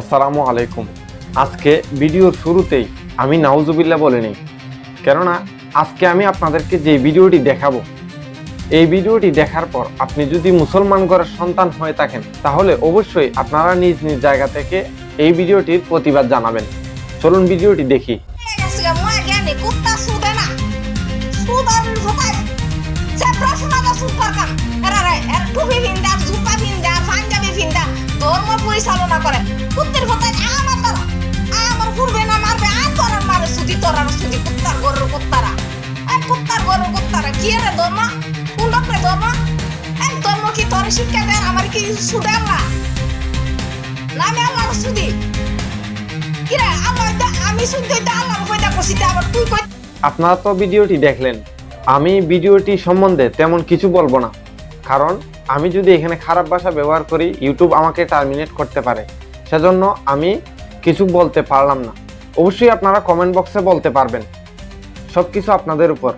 আসসালামু আলাইকুম। আজকে ভিডিওর শুরুতেই আমি নাউজুবিল্লা বলে নিই। কেননা, আজকে আমি আপনাদেরকে যে ভিডিওটি দেখাবো, এই ভিডিওটি দেখার পর আপনি যদি মুসলমান ঘরের সন্তান হয়ে থাকেন, তাহলে অবশ্যই আপনারা নিজ নিজ জায়গা থেকে এই ভিডিওটির প্রতিবাদ জানাবেন। চলুন ভিডিওটি দেখি। গেছিলাম মই জ্ঞানী আপনারা তো ভিডিওটি দেখলেন। আমি ভিডিওটি সম্বন্ধে তেমন কিছু বলব না। কারণ আমি যদি এখানে খারাপ ভাষা ব্যবহার করি ইউটিউব আমাকে টার্মিনেট করতে পারে। সেজন্য আমি কিছু বলতে পারলাম না। অবশ্যই আপনারা কমেন্ট বক্সে বলতে পারবেন। সব কিছু আপনাদের উপর